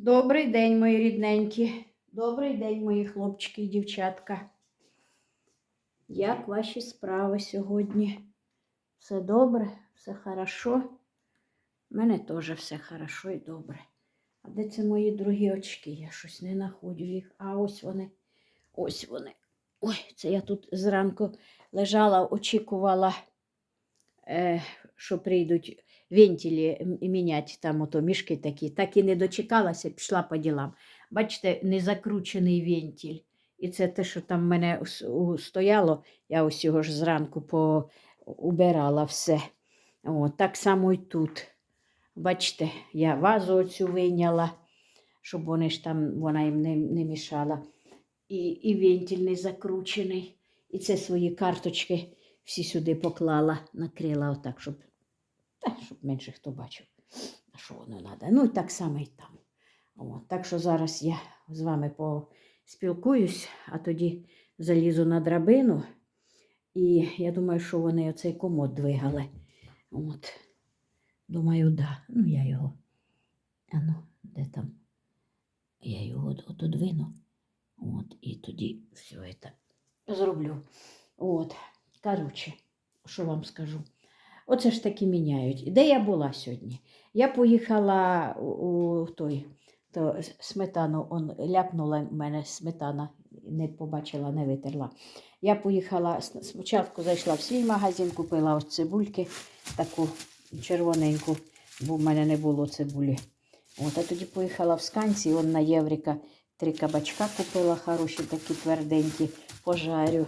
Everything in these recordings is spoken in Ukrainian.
Добрий день, мої рідненькі. Добрий день, мої хлопчики і дівчатка. Як ваші справи сьогодні? Все добре, все хорошо? У мене теж все хорошо і добре. А де це мої другі очки? Я щось не знаходжу їх. А ось вони. Ось вони. Ой, це я тут зранку лежала, очікувала, е, що прийдуть вентилі міняти там ото мішки такі. Так і не дочекалася, пішла по ділам. Бачите, не закручений вентиль. І це те, що там в мене стояло, я ось ж зранку поубирала все. О, так само і тут. Бачите, я вазу оцю вийняла, щоб вони ж там, вона їм не, не мішала. І, і вентиль не закручений. І це свої карточки всі сюди поклала, накрила отак, щоб, щоб менше хто бачив, на що воно треба. Ну і так само і там. От, так що зараз я з вами поспілкуюсь, а тоді залізу на драбину. І я думаю, що вони оцей комод двигали. От. Думаю, да. Ну, я його. А ну, де там? Я його отодвину. От, і тоді все це зроблю. От. Коротше, що вам скажу? Оце ж таки міняють. Де я була сьогодні? Я поїхала у, у той, то сметану, он ляпнула мене сметана, не побачила, не витерла. Я поїхала, спочатку зайшла в свій магазин, купила ось цибульки, таку червоненьку, бо в мене не було цибулі. От, а тоді поїхала в Сканці, он на Єврика три кабачка купила, хороші такі тверденькі, пожарю.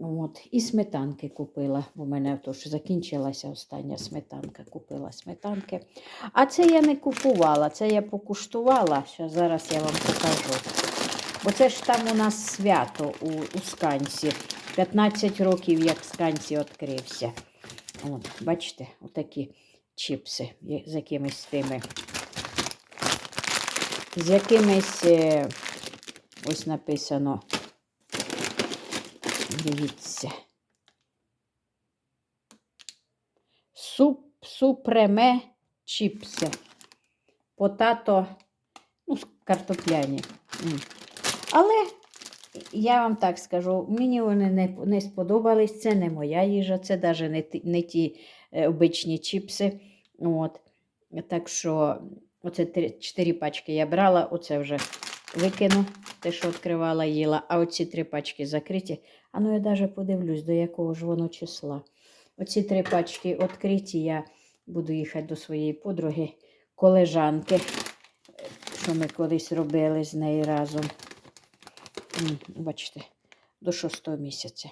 От, і сметанки купила, в мене то ж закінчилася остання сметанка, купила сметанки. А це я не купувала, це я покуштувала. Ще зараз я вам покажу. Бо це ж там у нас свято у, у Сканці. 15 років, як Сканці відкрився. От, бачите, отакі чіпси з якимись тими. З якимись, е, ось написано. Дивіться. Суп, супреме чіпси. Потато, ну, картопляні. Але я вам так скажу, мені вони не, не сподобались. Це не моя їжа, це навіть не, ті- не ті е, обичні чіпси. От. Так що, оце три, чотири пачки я брала, оце вже викину, те, що відкривала, їла, а оці три пачки закриті. А ну я навіть подивлюсь, до якого ж воно числа. Оці три пачки відкриті, я буду їхати до своєї подруги, колежанки, що ми колись робили з нею разом. Бачите, до шостого місяця.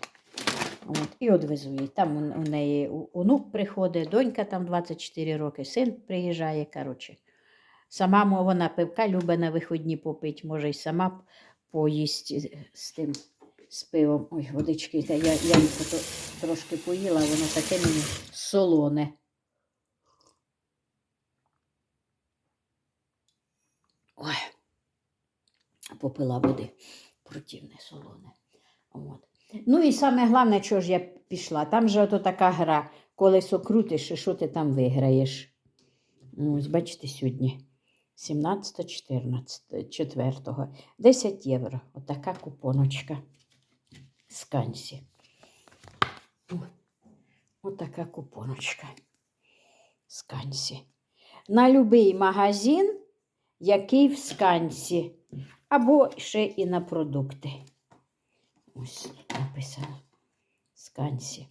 От, і одвезу її. Там у, неї онук приходить, донька там 24 роки, син приїжджає. коротше. Сама вона пивка любить на виходні попить, може й сама поїсть з- з тим з пивом. Ой, водички. Та я, я трошки поїла, воно таке мені солоне. Ой, попила води. Противне солоне. От. Ну і саме головне, чого ж я пішла. Там же ото така гра, колесо крутиш, і що ти там виграєш. Ну, Ось бачите, сьогодні 17, 14, 4, 10 євро. Отака купоночка з Кансі. Отака купоночка з Кансі. На будь-який магазин, який в Скансі, або ще і на продукти. Ось тут написано Скансі.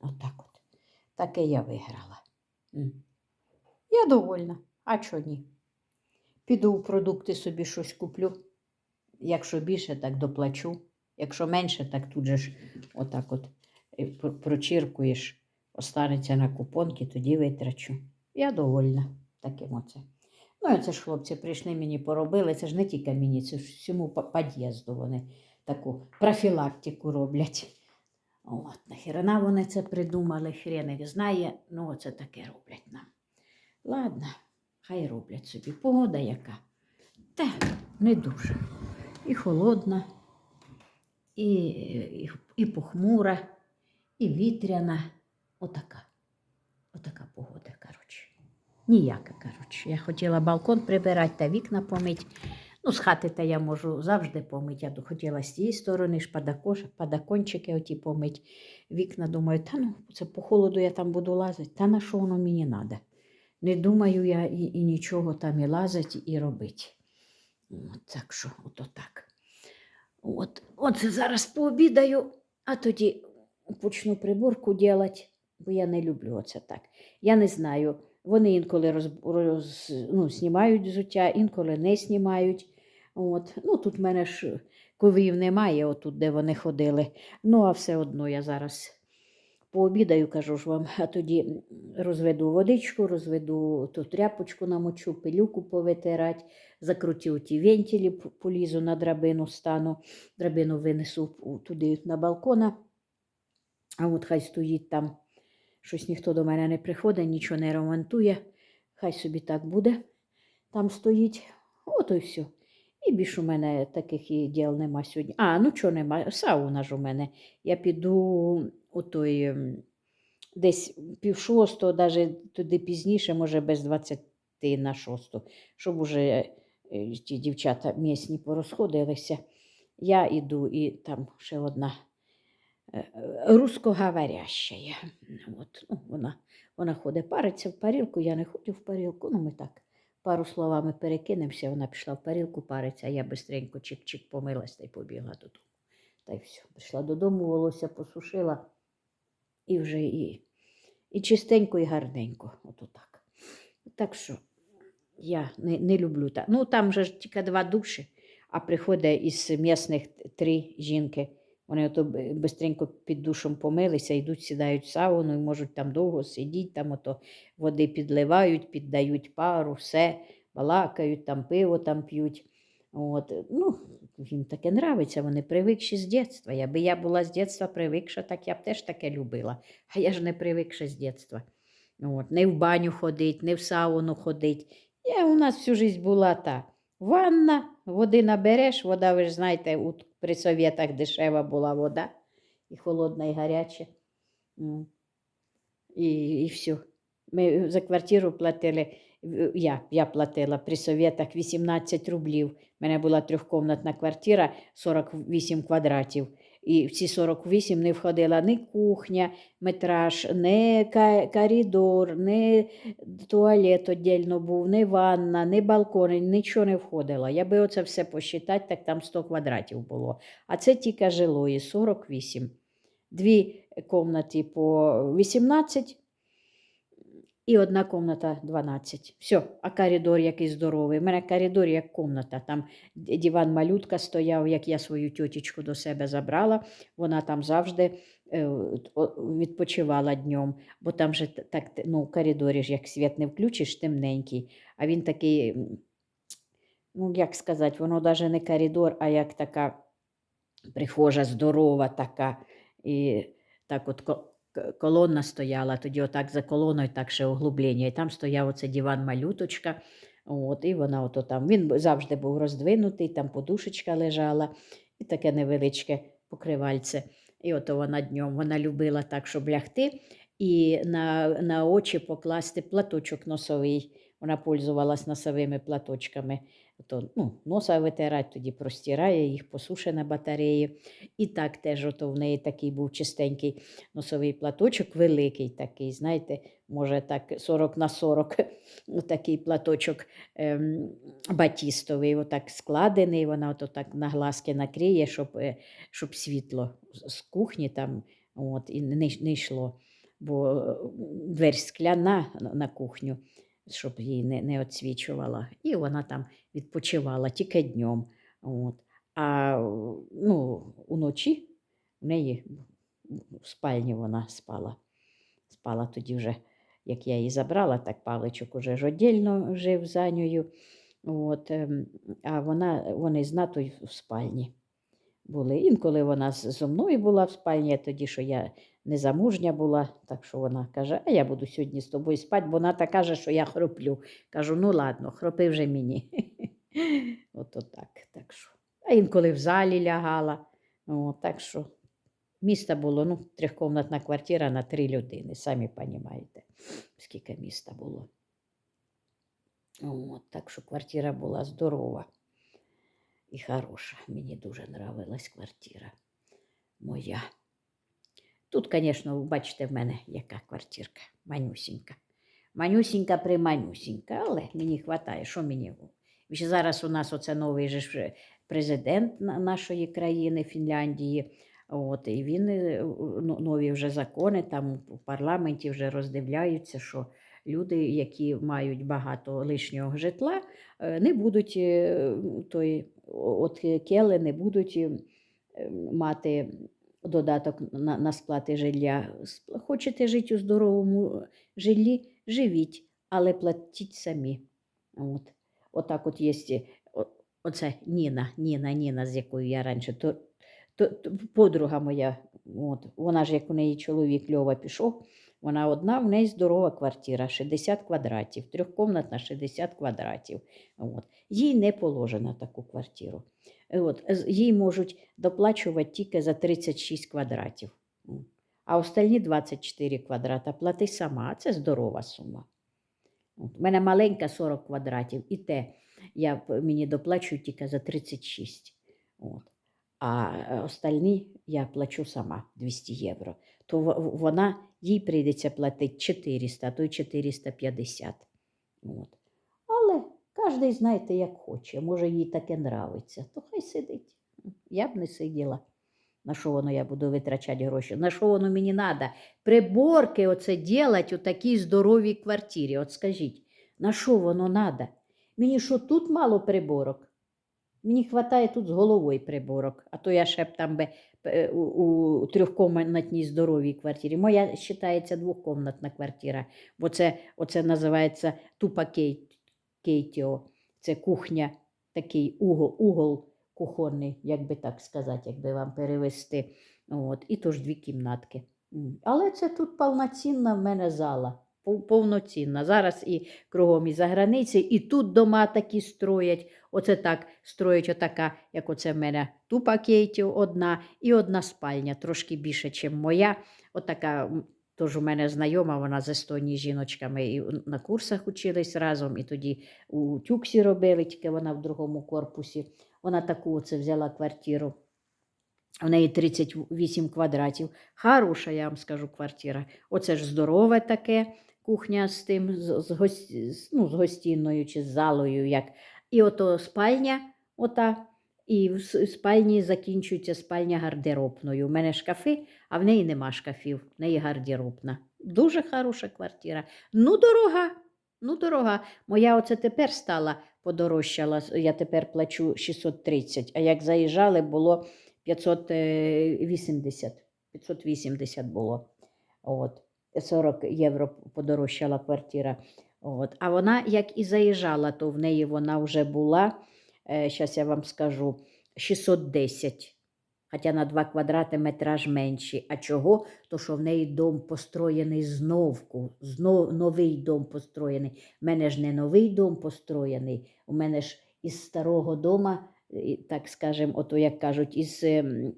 Отак от. Таке я виграла. Я довольна. А чого ні? Піду в продукти собі щось куплю. Якщо більше, так доплачу. Якщо менше, так тут же ж отак от е, прочіркуєш, останеться на купонки, тоді витрачу. Я довольна таким оце. Ну, це ж хлопці прийшли мені поробили. Це ж не тільки мені, це ж всьому під'їзду вони таку профілактику роблять. От, нахерена вони це придумали, хрен їх знає, ну оце таке роблять нам. Ладно, хай роблять собі. Погода яка. Та не дуже. І холодна, і, і, і похмура, і вітряна. Отака. Отака погода, коротше. Ніяка, коротше. Я хотіла балкон прибирати та вікна помити. Ну, з хати та я можу завжди помити. Я хотіла з тієї сторони падакончики оті помити. Вікна думаю, та ну, це по холоду я там буду лазити. Та на що воно мені треба? Не думаю я і, і нічого там і лазити, і робити. От, так що, ото так. От, оце зараз пообідаю, а тоді почну приборку робити, бо я не люблю оце так. Я не знаю. Вони інколи роз, роз, ну, знімають взуття, інколи не знімають. От. Ну, тут в мене ж коврів немає, отут, де вони ходили. Ну, а все одно я зараз пообідаю, кажу ж вам, а тоді розведу водичку, розведу ту тряпочку намочу, пилюку повитирати, закрутю ті вентилі, полізу на драбину, стану, драбину винесу туди на балкона. А от хай стоїть там, щось ніхто до мене не приходить, нічого не ремонтує. Хай собі так буде. Там стоїть. От і все. І більше у мене таких і діл нема сьогодні. А, ну чого нема? Сауна ж у мене. Я піду у той ем, десь пів шостого, навіть туди пізніше, може без 20 на шосту, щоб уже е, ті дівчата місні порозходилися. Я іду і там ще одна е. От, ну, вона, вона ходить париться в парілку, я не ходжу в парілку, ну ми так пару словами перекинемося, вона пішла в парілку париться, а я бистренько чик-чик помилась та й побігла додому. Та й все. Прийшла додому, волосся посушила і вже і, і чистенько, і гарненько. Ото так. Так що я не, не люблю так. Ну, там же ж тільки два душі, а приходить із місних три жінки. Вони ото бистренько під душем помилися, йдуть, сідають в сауну і можуть там довго сидіти, там ото води підливають, піддають пару, все, балакають, там пиво там п'ють. От, ну, їм таке нравиться, вони привикші з дитинства. Якби я була з дитинства привикша, так я б теж таке любила. А я ж не привикша з дитинства. От, не в баню ходить, не в сауну ходить. Я у нас всю життя була та ванна, води набереш, вода, ви ж знаєте, у, при совєтах дешева була вода, і холодна, і гаряча. І, і все. Ми за квартиру платили, я, я платила при совєтах 18 рублів. У мене була трьохкомнатна квартира, 48 квадратів. І в ці 48 не входила ні кухня, метраж, ні коридор, ні туалет віддільно був, ні ванна, ні балкон, нічого не входило. Я би оце все посчитати, так там 100 квадратів було. А це тільки жилої 48. Дві кімнати по 18 і одна кімната 12. Все, а коридор який здоровий. У мене коридор як кімната. Там диван малютка стояв, як я свою тьотечку до себе забрала. Вона там завжди е, відпочивала днем, бо там же так, ну, в коридорі ж як світ не включиш, темненький. А він такий, ну як сказати, воно навіть не коридор, а як така прихожа здорова така. І так от колонна стояла, тоді отак за колоною, так ще углублення. І там стояв оце диван малюточка. От, і вона ото там. Він завжди був роздвинутий, там подушечка лежала, і таке невеличке покривальце. І ото вона днем вона любила так, щоб лягти, і на, на очі покласти платочок носовий. Вона пользувалась носовими платочками. Ото, ну, носа витирать, тоді простирає їх, посуше на батареї. І так теж ото в неї такий був чистенький носовий платочок, великий такий, знаєте, може так 40 на 40, такий платочок ем, батістовий, отак складений, вона ото так на глазки накриє, щоб, щоб світло з з кухні там от, і не, не йшло. Бо е, двері скляна на- кухню, щоб її не, не відсвічувала. І вона там відпочивала тільки днем. От. А ну, уночі в неї в спальні вона спала. Спала тоді вже, як я її забрала, так паличок уже ж віддільно жив за нею. От, ем, а вона, вони з натою в спальні були. Інколи вона зо мною була в спальні, тоді, що я незамужня була, так що вона каже, а я буду сьогодні з тобою спати, бо вона так каже, що я хроплю. Кажу, ну ладно, хропи вже мені. Ото так. так що. А інколи в залі лягала. О, так що міста було, ну, трьохкомнатна квартира на три людини, самі розумієте, скільки міста було. От, так що квартира була здорова і хороша. Мені дуже нравилась квартира моя. Тут, звісно, ви бачите, в мене яка квартирка, манюсінька. Манюсінька приманюсінька, але мені вистачає, що мені. Ще зараз у нас оце новий же президент нашої країни, Фінляндії. От, і він е, ну, нові вже закони там у парламенті вже роздивляються, що люди, які мають багато лишнього житла, е, не будуть е, той, от кели не будуть е, мати додаток на, на сплати жилья. Хочете жити у здоровому жиллі, живіть, але платіть самі. От. Отак от є оце Ніна, Ніна, Ніна, з якою я раніше, то, то, то подруга моя, от, вона ж як у неї чоловік Льова пішов, вона одна, в неї здорова квартира, 60 квадратів, трьохкомнатна 60 квадратів. От. Їй не положено таку квартиру. От, їй можуть доплачувати тільки за 36 квадратів. А остальні 24 квадрата плати сама, це здорова сума. От. У мене маленька 40 квадратів, і те я, мені доплачують тільки за 36. От. А е, остальні я плачу сама 200 євро. То вона, їй прийдеться платити 400, а то й 450. От. Але кожен, знаєте, як хоче. Може, їй таке нравиться, то хай сидить. Я б не сиділа. На що воно я буду витрачати гроші? На що воно мені треба? Приборки оце делать у такій здоровій квартирі. От скажіть, на що воно треба? Мені що тут мало приборок? Мені вистачає тут з головою приборок, а то я ще б там би е, у, у трьохкомнатній здоровій квартирі. Моя вважається двохкомнатна квартира, бо це оце називається тупа кейт, кейтіо. Це кухня, такий угол, угол кухонний, як би так сказати, якби вам перевести. От, і тож дві кімнатки. Але це тут повноцінна в мене зала. Пов- Повноцінна. Зараз і кругом і за границі, і тут дома такі строять. Оце так строять, отака, як оце в мене тупа кейтів одна, і одна спальня, трошки більше, ніж моя. Отака, тож у мене знайома, вона з Естонії жіночками і на курсах учились разом, і тоді у Тюксі робили, тільки вона в другому корпусі. Вона таку оце взяла квартиру. У неї 38 квадратів. Хороша, я вам скажу, квартира. Оце ж здорове таке кухня з тим, з, з, гос- з- ну, з гостінною чи з залою. як. І ото спальня, ота, і в спальні закінчується спальня гардеробною. У мене шкафи, а в неї нема шкафів, в неї гардеробна. Дуже хороша квартира. Ну, дорога, ну, дорога. Моя оце тепер стала подорожчала. Я тепер плачу 630, а як заїжджали, було 580. 580 було. От. 40 євро подорожчала квартира. От. А вона, як і заїжджала, то в неї вона вже була, зараз я вам скажу, 610. Хоча на 2 квадрати метраж менший. А чого? То що в неї дом построєний зновку, знов, новий дом построєний. У мене ж не новий дом построєний, у мене ж із старого дома, так скажемо, як кажуть, із, ем,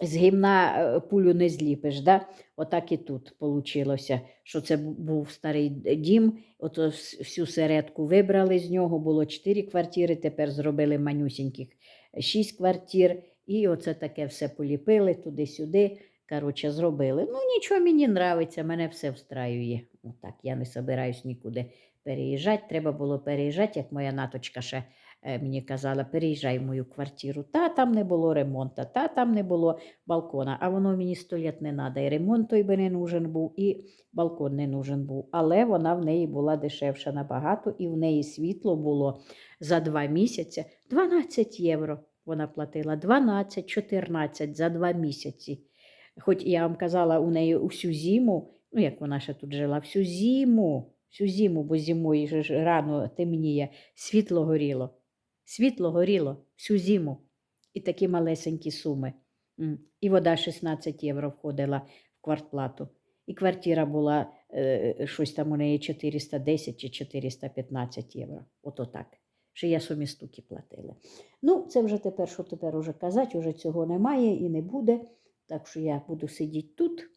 з гімна е, пулю не зліпиш. Да? Отак і тут вийшло, що це був старий дім, ото всю середку вибрали з нього, було чотири квартири, тепер зробили манюсіньких шість квартир, і оце таке все поліпили туди-сюди. Коротше, зробили. Ну, нічого мені нравиться, мене все встраює. Отак, я не собираюсь нікуди переїжджати. Треба було переїжджати, як моя наточка ще е, мені казала, переїжджай в мою квартиру. Та там не було ремонту, та там не було балкона. А воно мені сто літ не треба. І ремонт той би не нужен був, і балкон не нужен був. Але вона в неї була дешевша набагато, і в неї світло було за два місяці 12 євро. Вона платила 12-14 за два місяці. Хоч я вам казала, у неї усю зиму, ну як вона ще тут жила, всю зиму, всю зиму, бо зимою ж рано темніє, світло горіло. Світло горіло всю зиму. І такі малесенькі суми. І вода 16 євро входила в квартплату. І квартира була е, щось там у неї 410 чи 415 євро. Ото так. Ще я самі стуки платила. Ну, це вже тепер, що тепер уже казати, уже цього немає і не буде. Так що я буду сидіти тут.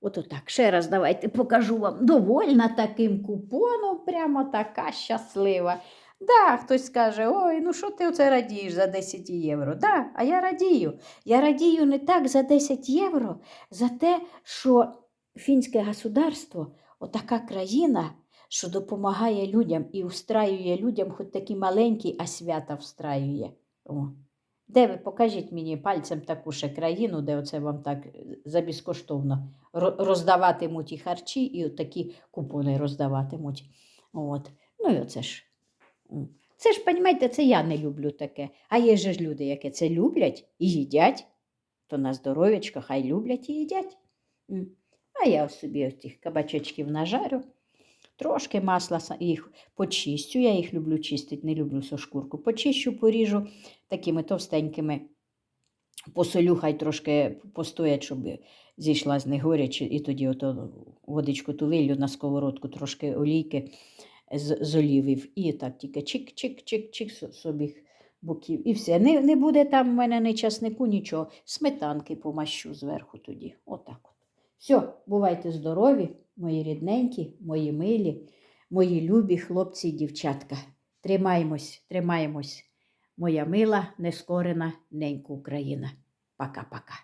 Ото так. Ще раз давайте покажу вам. Довольна таким купоном, прямо така щаслива. Да, хтось скаже, ой, ну що ти оце радієш за 10 євро? Да, а я радію. Я радію не так за 10 євро, за те, що фінське государство, отака країна, що допомагає людям і устраює людям, хоч такі маленькі, а свята встраює. О. Де ви покажіть мені пальцем таку ще країну, де оце вам так е, за безкоштовно роздаватимуть і харчі, і такі купони роздаватимуть. От. Ну і оце ж. Це ж, розумієте, це я не люблю таке. А є ж люди, які це люблять і їдять, то на здоров'ячко хай люблять і їдять. А я собі тих кабачечків нажарю, трошки масла їх почистю. Я їх люблю чистити, не люблю сошкурку. Почищу, поріжу такими товстенькими. Посолю, хай трошки постоять, щоб зійшла з них горяч, і тоді ото водичку ту вилью на сковородку, трошки олійки з, з олівів. І так тільки чик-чик-чик-чик со- собі боків. І все. Не, не буде там в мене ні часнику, нічого. Сметанки помащу зверху тоді. Отак от. Все, бувайте здорові, мої рідненькі, мої милі, мої любі хлопці і дівчатка. Тримаємось, тримаємось. Моя мила, нескорена ненька Україна. Пока-пока.